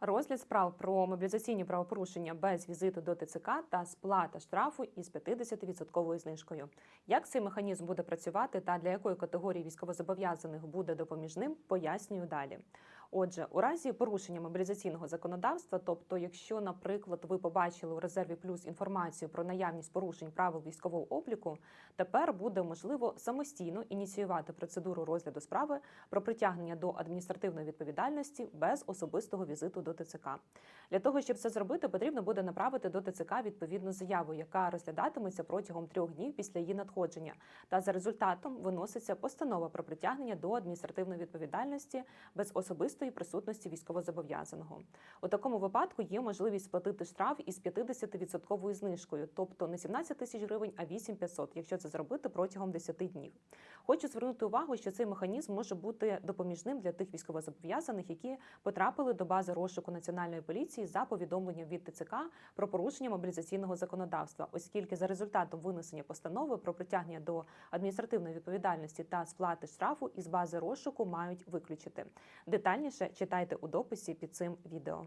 Розгляд справ про мобілізаційні правопорушення без візиту до ТЦК та сплата штрафу із 50% знижкою. Як цей механізм буде працювати та для якої категорії військовозобов'язаних буде допоміжним, пояснюю далі. Отже, у разі порушення мобілізаційного законодавства, тобто, якщо, наприклад, ви побачили у резерві плюс інформацію про наявність порушень правил військового обліку, тепер буде можливо самостійно ініціювати процедуру розгляду справи про притягнення до адміністративної відповідальності без особистого візиту до ТЦК. Для того щоб це зробити, потрібно буде направити до ТЦК відповідну заяву, яка розглядатиметься протягом трьох днів після її надходження. Та за результатом виноситься постанова про притягнення до адміністративної відповідальності без особистої присутності військовозобов'язаного. У такому випадку є можливість сплатити штраф із 50% знижкою, тобто не 17 тисяч гривень, а 8500, якщо це зробити протягом 10 днів. Хочу звернути увагу, що цей механізм може бути допоміжним для тих військовозобов'язаних, які потрапили до бази розшуку національної поліції за повідомленням від ТЦК про порушення мобілізаційного законодавства, оскільки за результатом винесення постанови про притягнення до адміністративної відповідальності та сплати штрафу із бази розшуку мають виключити. Детальніше читайте у дописі під цим відео.